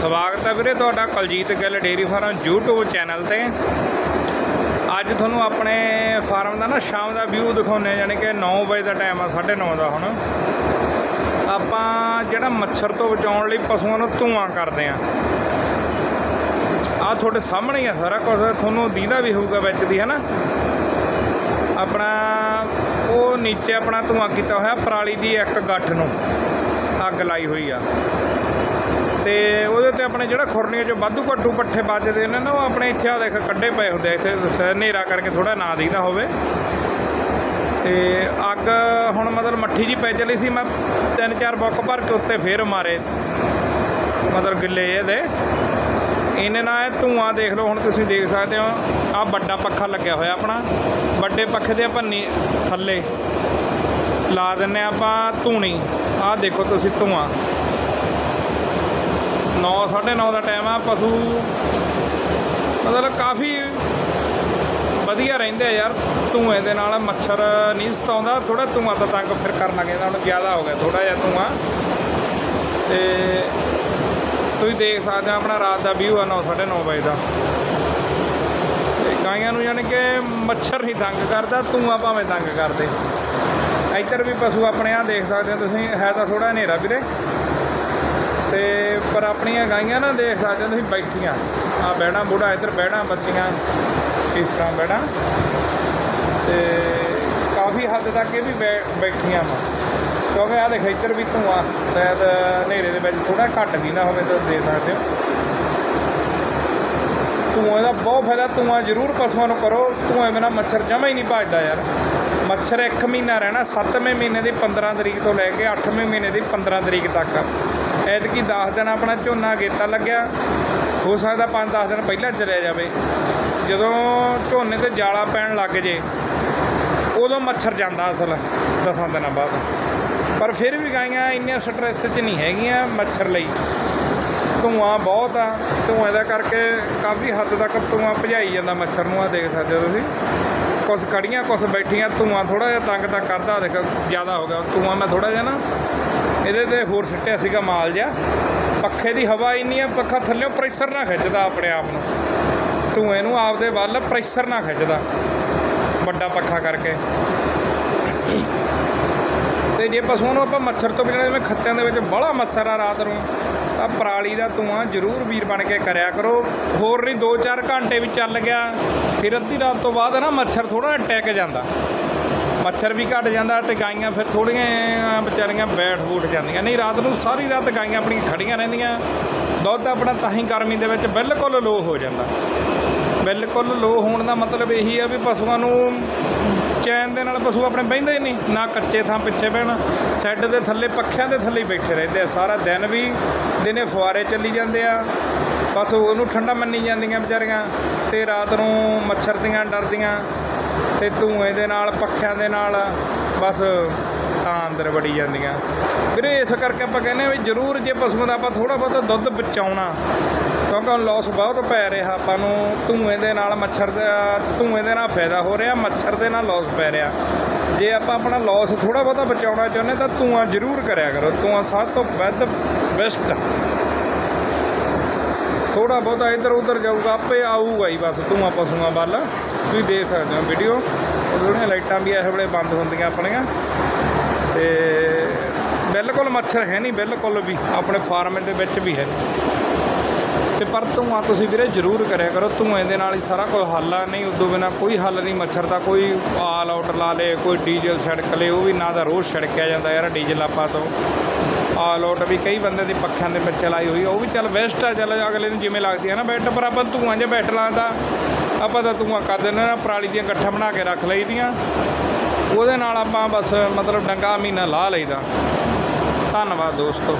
ਸਵਾਗਤ ਹੈ ਵੀਰੇ ਤੁਹਾਡਾ Kaljeet Gill dairy farm YouTube channel ਤੇ। ਅੱਜ ਤੁਹਾਨੂੰ ਆਪਣੇ ਫਾਰਮ ਦਾ ਨਾ ਸ਼ਾਮ ਦਾ ਵਿਊ ਦਿਖਾਉਣੇ ਯਾਨੀ ਕਿ 9 ਵਜੇ ਦਾ ਟਾਈਮ ਆ 9:30 ਦਾ ਹੁਣ। ਆਪਾਂ ਜਿਹੜਾ ਮੱਛਰ ਤੋਂ ਬਚਾਉਣ ਲਈ ਪਸ਼ੂਆਂ ਨੂੰ ਧੂਆਂ ਕਰਦੇ ਆ ਆ ਤੁਹਾਡੇ ਸਾਹਮਣੇ ਹੀ ਆ ਸਾਰਾ ਕੁਝ ਤੁਹਾਨੂੰ ਦੀਦਾ ਵੀ ਹੋਊਗਾ ਵਿੱਚ ਦੀ ਹੈ ਨਾ ਆਪਣਾ, ਉਹ ਨੀਚੇ ਆਪਣਾ ਧੂਆਂ ਕੀਤਾ ਹੋਇਆ, ਪਰਾਲੀ ਦੀ ਇੱਕ ਗੱਠ ਨੂੰ ਅੱਗ ਲਾਈ ਹੋਈ ਆ। ਤੇ ਉਹਦੇ ਤੇ ਆਪਣੇ ਜਿਹੜਾ ਖੁਰਨੀਆਂ ਚੋਂ ਵਾਧੂ ਘੱਟੂ ਪੱਠੇ ਵੱਜਦੇ ਨੇ ਨਾ, ਉਹ ਆਪਣੇ ਇੱਥੇ ਆ ਦੇਖ, ਕੱਢੇ ਪਏ ਹੁੰਦੇ ਆ, ਇੱਥੇ ਹਨੇਰਾ ਕਰਕੇ ਥੋੜਾ ਨਾ ਦਿਖਦਾ ਹੋਵੇ। ਤੇ ਅੱਗ ਹੁਣ ਮਤਲਬ ਮੱਠੀ ਜੀ ਪੈ ਚਲੀ ਸੀ, ਮੈਂ ਤਿੰਨ ਚਾਰ ਬੁੱਕ ਭਰ ਕੇ ਉੱਤੇ ਫੇਰ ਮਾਰੇ। ਮਤਲਬ ਗਿੱਲੇ ਇਹਦੇ ਇਹਨੇ ਨਾਲ ਇਹ ਧੂਆਂ ਦੇਖ ਲਓ, ਹੁਣ ਤੁਸੀਂ ਦੇਖ ਸਕਦੇ ਹੋ ਆ ਵੱਡਾ ਪੱਖਾ ਲੱਗਿਆ ਹੋਇਆ ਆਪਣਾ। ਵੱਡੇ ਪੱਖੇ ਦੇ ਆਪਾਂ ਥੱਲੇ ਲਾ ਦਿੰਨੇ ਆਪਾਂ ਧੂਣੀ। ਆਹ ਦੇਖੋ ਤੁਸੀਂ ਧੂਆਂ। 9 9:30 ਦਾ ਟਾਈਮ ਆ, ਪਸ਼ੂ ਮਤਲਬ ਕਾਫੀ ਵਧੀਆ ਰਹਿੰਦੇ ਆ ਯਾਰ, ਧੂਏ ਦੇ ਨਾਲ ਮੱਛਰ ਨਹੀਂ ਸਤਾਉਂਦਾ ਥੋੜਾ ਧੂਆਂ ਤਾਂ ਤੰਗ ਫਿਰ ਕਰਨ ਲੱਗੇ ਹੁਣ ਜ਼ਿਆਦਾ ਹੋ ਗਿਆ ਥੋੜਾ ਜਿਹਾ ਧੂਆਂ। ਤੇ ਤੁਸੀਂ ਦੇਖ ਸਕਦੇ ਹੋ ਆਪਣਾ ਰਾਤ ਦਾ ਵਿਊ ਆ 9 9:30 ਵਜੇ ਦਾ। ਤੇ ਗਾਈਆਂ ਨੂੰ ਯਾਨੀ ਕਿ ਮੱਛਰ ਨਹੀਂ ਤੰਗ ਕਰਦਾ, ਧੂਆਂ ਭਾਵੇਂ ਤੰਗ ਕਰਦੇ। ਇੱਧਰ ਵੀ ਪਸ਼ੂ ਆਪਣੇ ਆ ਦੇਖ ਸਕਦੇ ਹੋ ਤੁਸੀਂ ਹੈ ਤਾਂ ਥੋੜਾ ਹਨੇਰਾ ਵੀਰੇ। ਤੇ ਪਰ ਆਪਣੀਆਂ ਗਾਈਆਂ ਨਾ ਦੇਖ ਸਕਦੇ ਹੋ ਤੁਸੀਂ ਬੈਠੀਆਂ। ਆ ਬਹਿਣਾ ਬੁੜਾ, ਇੱਧਰ ਬਹਿਣਾ ਬੱਚੀਆਂ। ਇਸ ਤਰ੍ਹਾਂ ਬਹਿਣਾ। ਤੇ ਕਾਫੀ ਹੱਦ ਤੱਕ ਇਹ ਵੀ ਬੈ- ਬੈਠੀਆਂ ਵਾ। ਕਿਉਂਕਿ ਆ ਦੇਖ, ਇੱਧਰ ਵੀ ਧੂਆਂ, ਸ਼ਾਇਦ ਹਨੇਰੇ ਦੇ ਵਿੱਚ ਥੋੜਾ ਘੱਟ ਵੀ ਨਾ ਹੋਵੇ ਤਾਂ ਦੇਖ ਸਕਦੇ ਹੋ। ਧੂਆਂ ਦਾ ਬਹੁਤ ਫਾਇਦਾ, ਧੂਆਂ ਜ਼ਰੂਰ ਪਸ਼ੂਆਂ ਨੂੰ ਕਰੋ। ਧੂਆਂ ਬਿਨਾ ਮੱਛਰ ਜਮਾ ਹੀ ਨਹੀਂ ਭੱਜਦਾ ਯਾਰ। ਮੱਛਰ ਇੱਕ ਮਹੀਨਾ ਰਹਿਣਾ 7ਵੇਂ ਮਹੀਨੇ ਦੀ 15 ਤਰੀਕ ਤੋਂ ਲੈ ਕੇ 8ਵੇਂ ਮਹੀਨੇ ਦੀ 15 ਤਰੀਕ ਤੱਕ। ਐਤਕੀ 10 ਦਿਨ ਆਪਣਾ ਝੋਨਾ ਗੇਤਾ ਲੱਗਿਆ। ਹੋ ਸਕਦਾ 5-10 ਦਿਨ ਪਹਿਲਾਂ ਚਲਿਆ ਜਾਵੇ। ਜਦੋਂ ਝੋਨੇ ਤੇ ਜਾਲਾ ਪੈਣ ਲੱਗ ਜੇ, ਉਦੋਂ ਮੱਛਰ ਜਾਂਦਾ ਅਸਲ 10 ਦਿਨਾਂ ਬਾਅਦ। ਪਰ ਫਿਰ ਵੀ ਗਾਈਆਂ ਇੰਨੀਆਂ ਸਟ੍ਰੈਸ 'ਚ ਨਹੀਂ ਹੈਗੀਆਂ ਮੱਛਰ ਲਈ। ਧੂਆਂ ਬਹੁਤ ਆ, ਧੂਆਂ ਦਾ ਕਰਕੇ ਕਾਫੀ ਹੱਦ ਤੱਕ ਧੂਆਂ ਭਜਾਈ ਜਾਂਦਾ ਮੱਛਰ ਨੂੰ ਆ ਦੇਖ ਸਕਦੇ ਹੋ ਤੁਸੀਂ। ਕੁਛ ਕੜੀਆਂ ਕੁਛ ਬੈਠੀਆਂ, ਧੂਆਂ ਥੋੜਾ ਜਿਹਾ ਤੰਗ ਤਾਂ ਕਰਦਾ, ਦੇਖ, ਜ਼ਿਆਦਾ ਹੋ ਗਿਆ। ਧੂਆਂ ਮੈਂ ਥੋੜਾ ਜਿਹਾ ਨਾ ਇਹਦੇ ਤੇ ਹੋਰ ਸਿੱਟਿਆ ਸੀਗਾ ਮਾਲ ਜਿਹਾ। ਪੱਖੇ ਦੀ ਹਵਾ ਇੰਨੀ ਆ, ਪੱਖਾ ਥੱਲੇੋਂ ਪ੍ਰੈਸ਼ਰ ਨਾ ਖਿੱਚਦਾ ਆਪਣੇ ਆਪ ਨੂੰ। ਧੂਏ ਨੂੰ ਆਪਦੇ ਵੱਲ ਪ੍ਰੈਸ਼ਰ ਨਾ ਖਿੱਚਦਾ, ਵੱਡਾ ਪੱਖਾ ਕਰਕੇ। ਤੇ ਜੇ ਪਸ਼ੂਆਂ ਨੂੰ ਆਪਾਂ ਮੱਛਰ ਤੋਂ ਬਚਾਉਣਾ ਜਿਵੇਂ ਖੱਤਿਆਂ ਦੇ ਵਿੱਚ ਬੜਾ ਮੱਛਰ ਆ ਰਾਤ ਨੂੰ, ਤਾਂ ਪਰਾਲੀ ਦਾ ਧੂਆਂ ਜ਼ਰੂਰ ਵੀਰ ਬਣ ਕੇ ਕਰਿਆ ਕਰੋ। ਹੋਰ ਨਹੀਂ 2-4 ਘੰਟੇ ਵੀ ਚੱਲ ਗਿਆ, ਫਿਰ ਅੱਧੀ ਰਾਤ ਤੋਂ ਬਾਅਦ ਨਾ ਮੱਛਰ ਥੋੜਾ ਟਿਕ ਜਾਂਦਾ। ਮੱਛਰ ਵੀ ਘਟ ਜਾਂਦਾ ਤੇ ਗਾਈਆਂ ਫਿਰ ਥੋੜੀਆਂ ਵਿਚਾਰੀਆਂ ਬੈਠ ਬੂਠ ਜਾਂਦੀਆਂ। ਨਹੀਂ, ਰਾਤ ਨੂੰ ਸਾਰੀ ਰਾਤ ਗਾਈਆਂ ਆਪਣੀਆਂ ਖੜੀਆਂ ਰਹਿੰਦੀਆਂ। ਦੁੱਧ ਆਪਣਾ ਤਾਂ ਹੀ ਗਰਮੀ ਦੇ ਵਿੱਚ ਬਿਲਕੁਲ ਲੋ ਹੋ ਜਾਂਦਾ। ਬਿਲਕੁਲ ਲੋ ਹੋਣ ਦਾ ਮਤਲਬ ਇਹੀ ਆ ਵੀ ਪਸ਼ੂਆਂ ਨੂੰ ਚੈਨ ਦੇ ਨਾਲ ਪਸ਼ੂ ਆਪਣੇ ਬਹਿੰਦੇ ਹੀ ਨਹੀਂ, ਨਾ ਕੱਚੇ ਥਾਂ ਪਿੱਛੇ ਬਹਿਣ। ਸੈੱਡ ਦੇ ਥੱਲੇ, ਪੱਖਿਆਂ ਦੇ ਥੱਲੇ ਬੈਠੇ ਰਹਿੰਦੇ ਆ। ਸਾਰਾ ਦਿਨ ਵੀ ਦਿਨੇ ਫੁਆਰੇ ਚੱਲੀ ਜਾਂਦੇ ਆ। ਬਸ ਉਹਨੂੰ ਠੰਡਾ ਮੰਨੀ ਜਾਂਦੀਆਂ ਵਿਚਾਰੀਆਂ ਤੇ ਰਾਤ ਨੂੰ ਮੱਛਰ ਦੀਆਂ, ਡਰਦੀਆਂ। ਤੇ ਧੂਏ ਦੇ ਨਾਲ, ਪੱਖਿਆਂ ਦੇ ਨਾਲ ਬਸ ਤਾਂ ਅੰਦਰ ਵੜੀ ਜਾਂਦੀਆਂ। ਵੀਰੇ, ਇਸ ਕਰਕੇ ਆਪਾਂ ਕਹਿੰਦੇ ਆ ਵੀ ਜ਼ਰੂਰ ਜੇ ਪਸ਼ੂਆਂ ਦਾ ਆਪਾਂ ਥੋੜਾ ਬਹੁਤਾ ਦੁੱਧ ਬਚਾਉਣਾ, ਕਿਉਂਕਿ ਹੁਣ ਲਾਸ ਬਹੁਤ ਪੈ ਰਿਹਾ, ਆਪਾਂ ਨੂੰ ਧੂਏ ਦੇ ਨਾਲ ਮੱਛਰ ਦਾ, ਧੂਏ ਦੇ ਨਾਲ ਫਾਇਦਾ ਹੋ ਰਿਹਾ, ਮੱਛਰ ਦੇ ਨਾਲ ਲਾਸ ਪੈ ਰਿਹਾ। ਜੇ ਆਪਾਂ ਆਪਣਾ ਲਾਸ ਥੋੜਾ ਬਹੁਤਾ ਬਚਾਉਣਾ ਚਾਹੁੰਦੇ ਤਾਂ ਧੂਆਂ ਜ਼ਰੂਰ ਕਰਿਆ ਕਰੋ, ਧੂਆਂ ਸਭ ਤੋਂ ਵੱਧ ਬੈਸਟ ਥੋੜਾ ਬਹੁਤਾ ਇੱਧਰ ਉੱਧਰ ਜਾਊਗਾ, ਆਪੇ ਆਊਗਾ ਹੀ ਬਸ ਧੂਆਂ ਪਸ਼ੂਆਂ ਵੱਲ। ਤੁਸੀਂ ਦੇਖ ਸਕਦੇ ਹੋ ਵੀਡੀਓ ਉਹਦੀਆਂ ਲਾਈਟਾਂ ਵੀ ਇਸ ਵੇਲੇ ਬੰਦ ਹੁੰਦੀਆਂ ਆਪਣੀਆਂ। ਤੇ ਬਿਲਕੁਲ ਮੱਛਰ ਹੈ ਨਹੀਂ, ਬਿਲਕੁਲ ਵੀ। ਆਪਣੇ ਫਾਰਮ ਦੇ ਵਿੱਚ ਵੀ ਹੈ। ਨਹੀਂ ਤੇ ਪਰ ਧੂਆਂ ਤੁਸੀਂ ਵੀਰੇ ਜ਼ਰੂਰ ਕਰਿਆ ਕਰੋ। ਧੂਏ ਦੇ ਨਾਲ ਹੀ ਸਾਰਾ ਕੁਝ ਹੱਲ ਆ। ਨਹੀਂ, ਉਦੋਂ ਬਿਨਾ ਕੋਈ ਹੱਲ ਨਹੀਂ ਮੱਛਰ ਦਾ। ਕੋਈ ਆਲ ਆਊਟ ਲਾ ਲੇ, ਕੋਈ ਡੀਜ਼ਲ ਛੜਕ ਲੇ, ਉਹ ਵੀ ਨਾ ਦਾ ਰੋਜ਼ ਛਿੜਕਿਆ ਜਾਂਦਾ ਯਾਰ ਡੀਜ਼ਲ ਆਪਾਂ ਤੋਂ। ਆਲ ਆਊਟ ਵੀ ਕਈ ਬੰਦੇ ਦੀ ਪੱਖਾਂ ਦੇ ਵਿੱਚ ਲਾਈ ਹੋਈ ਉਹ ਵੀ ਚੱਲ ਬੈਸਟ ਆ। ਚੱਲ ਅਗਲੇ ਨੂੰ ਜਿਵੇਂ ਲੱਗਦੀ ਹੈ ਨਾ ਬੈਟ ਪਰ ਆਪਾਂ ਧੂਆਂ ਜੇ ਬੈਟ ਲਾਉਂਦਾ ਆਪਾਂ ਤਾਂ ਧੂਆਂ ਕਰ ਦਿੰਦੇ ਨਾ ਪਰਾਲੀ ਦੀਆਂ ਗੱਠਾਂ ਬਣਾ ਕੇ ਰੱਖ ਲਈਦੀਆਂ। ਉਹਦੇ ਨਾਲ ਆਪਾਂ ਬਸ ਮਤਲਬ ਡੰਗਾ ਮਹੀਨਾ ਲਾ ਲਈਦਾ। ਧੰਨਵਾਦ ਦੋਸਤੋ।